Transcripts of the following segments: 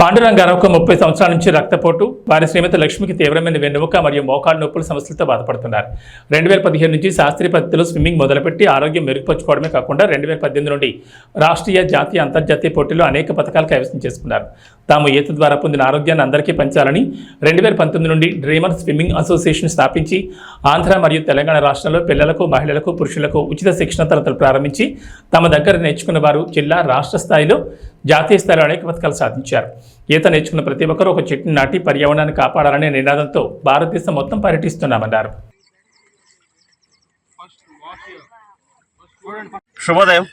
పాండురంగారావుకు ముప్పై సంవత్సరాల నుంచి రక్తపోటు. వారి శ్రీమతి లక్ష్మికి తీవ్రమైన వెన్నుముక మరియు మోకాళ్ళ నొప్పుల సమస్యలతో బాధపడుతున్నారు. రెండు వేల పదిహేను నుంచి శాస్త్రీయ పద్ధతిలో స్విమ్మింగ్ మొదలుపెట్టి ఆరోగ్యం మెరుగుపరచుకోవడమే కాకుండా రెండు వేల పద్దెనిమిది నుండి రాష్ట్రీయ జాతీయ అంతర్జాతీయ పోటీల్లో అనేక పథకాలు కైవసం చేసుకున్నారు. తాము ఈత ద్వారా పొందిన ఆరోగ్యాన్ని అందరికీ పంచాలని రెండు వేల పంతొమ్మిది నుండి డ్రీమర్ స్విమ్మింగ్ అసోసియేషన్ స్థాపించి ఆంధ్ర మరియు తెలంగాణ రాష్ట్రాల్లో పిల్లలకు మహిళలకు పురుషులకు ఉచిత శిక్షణ తరగతులు ప్రారంభించి తమ దగ్గర నేర్చుకున్న వారు జిల్లా రాష్ట్ర స్థాయిలో జాతీయ స్థాయిలో అనేక పథకాలు సాధించారు. ఈత నేర్చుకున్న ప్రతి ఒక్కరూ ఒక చెట్టును నాటి పర్యావరణాన్ని కాపాడాలనే నినాదంతో భారతదేశం మొత్తం పర్యటిస్తున్నామన్నారు. శుభోదయం.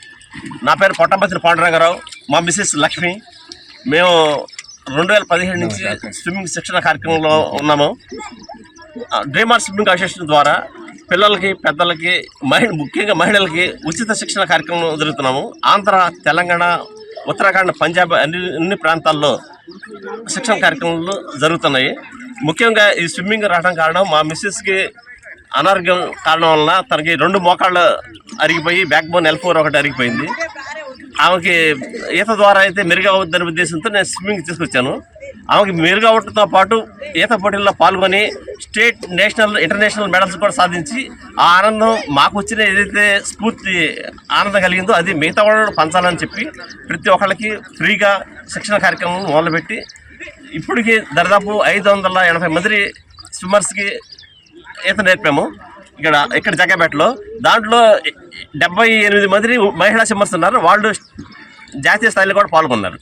నా పేరు పొట్టంపతిని పాండురంగారావు. మా మిసెస్ లక్ష్మి. మేము రెండు వేల పదిహేడు నుంచి స్విమ్మింగ్ శిక్షణ కార్యక్రమంలో ఉన్నాము. ఆ, డ్రీమర్ స్విమ్మింగ్ అసోసియేషన్ ద్వారా పిల్లలకి పెద్దలకి మహి ముఖ్యంగా మహిళలకి ఉచిత శిక్షణ కార్యక్రమం జరుగుతున్నాము ఆంధ్ర తెలంగాణ ఉత్తరాఖండ్ పంజాబ్ అన్ని అన్ని ప్రాంతాల్లో శిక్షణ కార్యక్రమాలు జరుగుతున్నాయి. ముఖ్యంగా ఈ స్విమ్మింగ్ రావడం కారణం మా మిస్సెస్కి అనారోగ్యం కారణం వలన తనకి రెండు మోకాళ్ళు అరిగిపోయి బ్యాక్ బోన్ ఎల్ఫోర్ ఒకటి అరిగిపోయింది. ఆమెకి ఈత ద్వారా అయితే మెరుగవుద్దనే ఉద్దేశంతో నేను స్విమ్మింగ్ తీసుకొచ్చాను. ఆమెకి మెరుగవడంతో పాటు ఈత పోటీల్లో పాల్గొని స్టేట్ నేషనల్ ఇంటర్నేషనల్ మెడల్స్ కూడా సాధించి ఆ ఆనందం మాకు వచ్చిన ఏదైతే స్ఫూర్తి ఆనందం కలిగిందో అది మిగతా వాళ్ళు పంచాలని చెప్పి ప్రతి ఒక్కళ్ళకి ఫ్రీగా శిక్షణ కార్యక్రమం మొదలుపెట్టి ఇప్పటికి దాదాపు ఐదు వందల ఎనభై మంది స్విమ్మర్స్కి ఈత నేర్పాము. ఇక్కడ ఇక్కడ జగ్గాపేటలో. దాంట్లో డెబ్బై ఎనిమిది మంది మహిళా స్విమ్మర్స్ ఉన్నారు. వాళ్ళు జాతీయ స్థాయిలో కూడా పాల్గొన్నారు.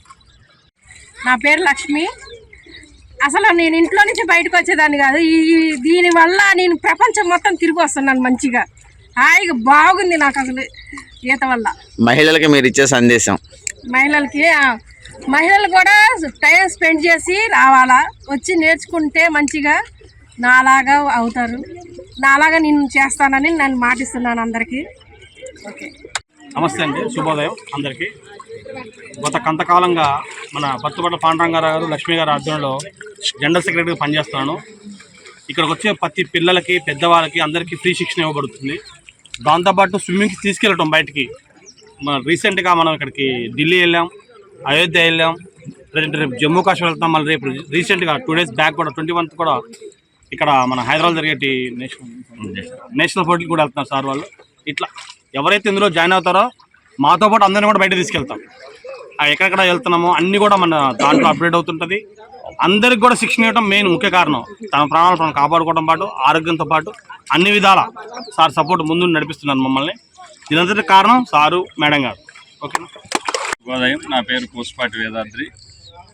నా పేరు లక్ష్మి. అసలు నేను ఇంట్లో నుంచి బయటకు వచ్చేదాన్ని కాదు. ఈ ఈ- దీని వల్ల నేను ప్రపంచం మొత్తం తిరిగి వస్తున్నాను మంచిగా. హాయిగా బాగుంది నాకు అసలు ఈత వల్ల. మహిళలకి మీరు ఇచ్చే సందేశం. మహిళలకి మహిళలు కూడా టైం స్పెండ్ చేసి రావాలా? వచ్చి నేర్చుకుంటే మంచిగా నాలాగా అవుతారు. నాలాగా నేను చేస్తానని నేను మాటిస్తున్నాను అందరికీ. ఓకే. నమస్తే అండి. శుభోదయం అందరికీ. గత కొంతకాలంగా మన పత్తుపట్ల పాండురంగారావు గారు లక్ష్మి గారి ఆధ్వర్యంలో జనరల్ సెక్రటరీగా పనిచేస్తున్నాను ఇక్కడికి వచ్చే ప్రతి పిల్లలకి పెద్దవాళ్ళకి అందరికీ ఫ్రీ శిక్షణ ఇవ్వబడుతుంది. దాంతోపాటు స్విమ్మింగ్కి తీసుకెళ్ళటం బయటికి. మన రీసెంట్గా మనం ఇక్కడికి ఢిల్లీ వెళ్ళాం అయోధ్య వెళ్ళాం రేపు రేపు జమ్మూ కాశ్మీర్ వెళ్తాం మళ్ళీ రేపు రీసెంట్గా టూ డేస్ బ్యాక్ కూడా ట్వంటీ వన్త్ కూడా ఇక్కడ మన హైదరాబాద్ జరిగేటి నేషనల్ నేషనల్ పోటీలు కూడా వెళ్తున్నారు సార్ వాళ్ళు. ఇట్లా ఎవరైతే ఇందులో జాయిన్ అవుతారో మాతో పాటు అందరిని కూడా బయట తీసుకెళ్తాం. ఎక్కడెక్కడ వెళ్తున్నామో అన్నీ కూడా మన దాంట్లో అప్డేట్ అవుతుంటుంది. అందరికి కూడా శిక్షణ ఇవ్వడం మెయిన్ ముఖ్య కారణం. తన ప్రాణాలు మనం కాపాడుకోవడం పాటు ఆరోగ్యంతో పాటు అన్ని విధాల సార్ సపోర్ట్ ముందు నడిపిస్తున్నారు మమ్మల్ని. దీనంతటి కారణం సారు మేడం గారు. ఓకేనా శుభోదయం. నా పేరు పూసపాటి వేదాద్రి.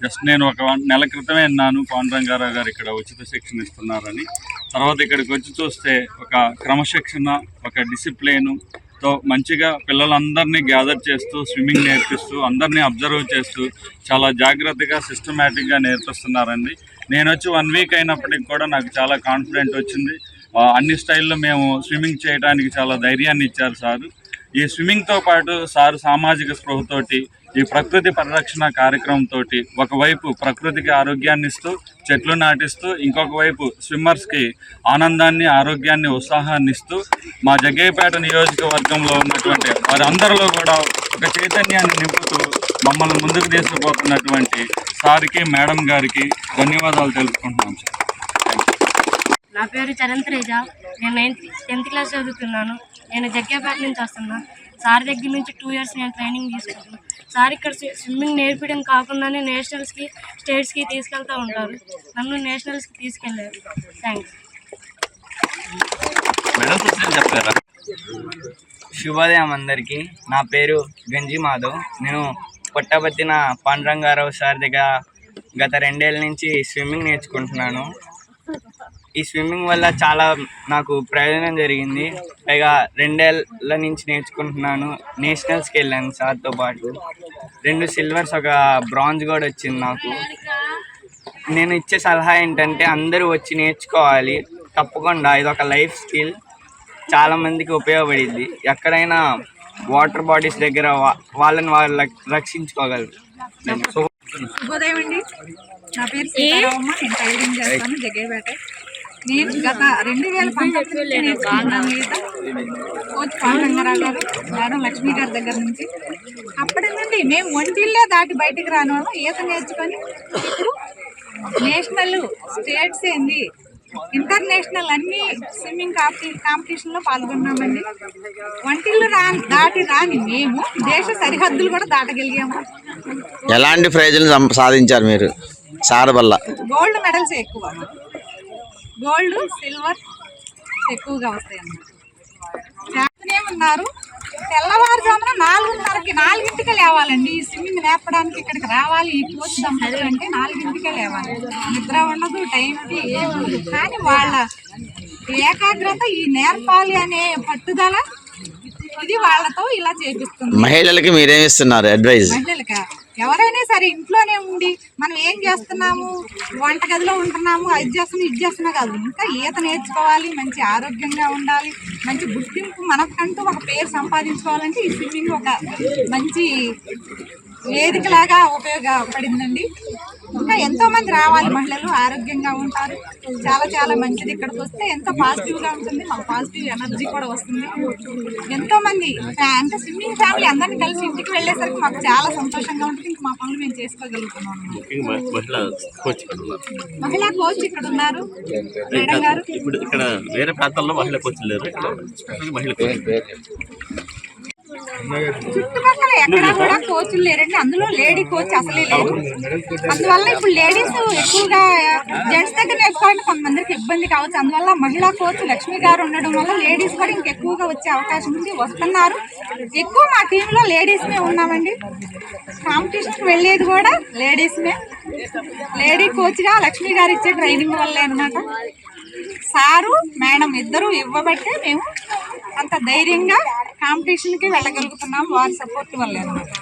జస్ట్ నేను ఒక వన్- నెల క్రితమే విన్నాను పాండురంగారావు గారు ఇక్కడ ఉచిత శిక్షణ ఇస్తున్నారని. తర్వాత ఇక్కడికి వచ్చి చూస్తే ఒక క్రమశిక్షణ ఒక డిసిప్లిన్ తో మంచిగా పిల్లలందరినీ గ్యాదర్ చేస్తూ స్విమ్మింగ్ నేర్పిస్తూ అందరినీ అబ్జర్వ్ చేస్తూ చాలా జాగ్రత్తగా సిస్టమేటిక్గా నేర్పిస్తున్నారండి. నేను వచ్చి వన్ వీక్ అయినప్పటికి కూడా నాకు చాలా కాన్ఫిడెంట్ వచ్చింది. అన్ని స్టైల్లో మేము స్విమ్మింగ్ చేయడానికి చాలా ధైర్యాన్ని ఇచ్చారు సారు. ఈ స్విమ్మింగ్తో పాటు సార్ సామాజిక స్పృహతోటి ఈ ప్రకృతి పరిరక్షణ కార్యక్రమంతో ఒకవైపు ప్రకృతికి ఆరోగ్యాన్ని ఇస్తూ చెట్లు నాటిస్తూ ఇంకొక వైపు స్విమ్మర్స్కి ఆనందాన్ని ఆరోగ్యాన్ని ఉత్సాహాన్ని ఇస్తూ మా జగ్గయ్యపేట నియోజకవర్గంలో ఉన్నటువంటి వారందరిలో కూడా ఒక చైతన్యాన్ని నింపుతూ మమ్మల్ని ముందుకు తీసుకుపోతున్నటువంటి సార్కి మేడం గారికి ధన్యవాదాలు తెలుపుకుంటున్నాం సార్. నా పేరు చరణ్ నేను నైన్త్ టెన్త్ క్లాస్ చదువుతున్నాను. నేను జగ్గాపేట నుంచి వస్తున్నాను సార్ దగ్గర నుంచి టూ ఇయర్స్ నేను ట్రైనింగ్ తీసుకుంటున్నాను సార్ ఇక్కడ స్వి- స్విమ్మింగ్ నేర్పించడం కాకుండానే నేషనల్స్కి స్టేట్స్కి తీసుకెళ్తూ ఉంటారు. నన్ను నేషనల్స్కి తీసుకెళ్ళారు థ్యాంక్స్ చెప్పారా? శుభోదయం అందరికీ. నా పేరు గంజి మాధవ్. నేను పుట్టబత్తిన పాండురంగారావు సార్ దగ్గర గత రెండేళ్ళ నుంచి స్విమ్మింగ్ నేర్చుకుంటున్నాను. ఈ స్విమ్మింగ్ వల్ల చాలా నాకు ప్రయోజనం జరిగింది. పైగా రెండేళ్ళ నుంచి నేర్చుకుంటున్నాను. నేషనల్స్కి వెళ్ళాను సార్తో పాటు. రెండు సిల్వర్స్ ఒక బ్రాంజ్ కూడా వచ్చింది నాకు. నేను ఇచ్చే సలహా ఏంటంటే అందరూ వచ్చి నేర్చుకోవాలి. తప్పకుండా ఇది ఒక లైఫ్ స్కిల్. చాలామందికి ఉపయోగపడింది ఎక్కడైనా వాటర్ బాడీస్ దగ్గర వా- వాళ్ళని వాళ్ళు రక్షించుకోగలరు. శుభోదయం అండి నా పేరు సీతారామమ్మ. నేను టైలరింగ్ చేస్తాను జగ్గేపేట నేను గత రెండు వేల పంతొమ్మిది నుంచి నేర్చుకుంటున్నాను ఈత కోచ్ పాండంగరావు గారు మేడం లక్ష్మి గారి దగ్గర నుంచి. అప్పటి నుండి మేము ఒంటిల్లో దాటి బయటికి రాను ఈత నేర్చుకొని ఇప్పుడు నేషనల్ స్టేట్స్ ఏంది? ఇంటర్నేషనల్ అన్ని స్విమ్మింగ్ కాంపి కాంపిటీషన్లో పాల్గొన్నామండి. ఒంటిల్లు రా దాటి రాని మేము దేశ సరిహద్దులు కూడా దాటగలిగాము. ఎలాంటి ప్రైజులు సం- సాధించారు మీరు? సార్ వల్ల. గోల్డ్ మెడల్స్ ఎక్కువ. గోల్డ్ సిల్వర్ ఎక్కువగా వస్తాయి అన్నమాట చేస్తూనే ఉన్నారు తెల్లవారుజామున నాలుగున్నరకి నాలుగింటికే లేవాలండి. ఈ స్విమ్మింగ్ నేర్పడానికి ఇక్కడికి రావాలి. ఈ కోచ్ దంపతులు అంటే నాలుగింటికే లేవాలి. నిద్ర ఉండదు టైంకి ఏం ఉండదు. కానీ వాళ్ళ ఏకాగ్రత ఈ నేర్పాలి అనే పట్టుదల ఇది వాళ్ళతో ఇలా చేపిస్తుంది. మహిళలకి మీరేమి ఇస్తున్నారు? అడ్వైజ్ మహిళలకా? ఎవరైనా సరే ఇంట్లోనే ఉండి మనం ఏం చేస్తున్నాము? వంటగదిలో ఉంటున్నాము అది చేస్తున్నాం ఇది చేస్తున్నా కాదు. ఇంకా ఈత నేర్చుకోవాలి మంచి ఆరోగ్యంగా ఉండాలి మంచి గుర్తింపు మనకంటూ ఒక పేరు సంపాదించుకోవాలంటే ఈ స్విమ్మింగ్ ఒక మంచి వేదికలాగా ఉపయోగపడిందండి. ఇంకా ఎంతో మంది రావాలి మహిళలు ఆరోగ్యంగా ఉంటారు. చాలా చాలా మంచిది. ఇక్కడికి వస్తే ఎంతో పాజిటివ్గా ఉంటుంది. మాకు పాజిటివ్ ఎనర్జీ కూడా వస్తుంది. ఎంతో మంది అంటే స్విమ్మింగ్ ఫ్యామిలీ అందరిని కలిసి ఇంటికి వెళ్ళేసరికి మాకు చాలా సంతోషంగా ఉంటుంది. ఇంకా మా పనులు మేము చేసుకోగలుగుతున్నాం మహిళ కోచ్ ఇక్కడ ఉన్నారు. మహిళా కోచ్ ఇక్కడ ఉన్నారు. మేడం గారు. ఇప్పుడు ఇక్కడ వేరే ప్రాంతాల్లో మహిళా కోచ్లు లేరు. మహిళ కోచ్ చుట్టుపక్కల ఎక్కడ కూడా కోచ్లు లేరండి. అందులో లేడీ కోచ్ అసలే లేదు అందువల్ల ఇప్పుడు లేడీస్ ఎక్కువగా జెంట్స్ దగ్గర నేర్చుకోవాలంటే కొంతమందికి ఇబ్బంది కావచ్చు. అందువల్ల మహిళా కోచ్ లక్ష్మి గారు ఉండడం వల్ల లేడీస్ కూడా ఇంకెక్కువగా వచ్చే అవకాశం ఉంది. వస్తున్నారు. ఎక్కువ మా టీంలో లేడీస్మే ఉన్నామండి. కాంపిటీషన్కి వెళ్ళేది కూడా లేడీస్మే లేడీ కోచ్గా లక్ష్మి గారు ఇచ్చే ట్రైనింగ్ వల్లే అనమాట సారు మేడం ఇద్దరు ఇవ్వబట్టే మేము అంత ధైర్యంగా కాంపిటీషన్కి వెళ్ళగలుగుతున్నాం వారి సపోర్ట్ వల్ల అనమాట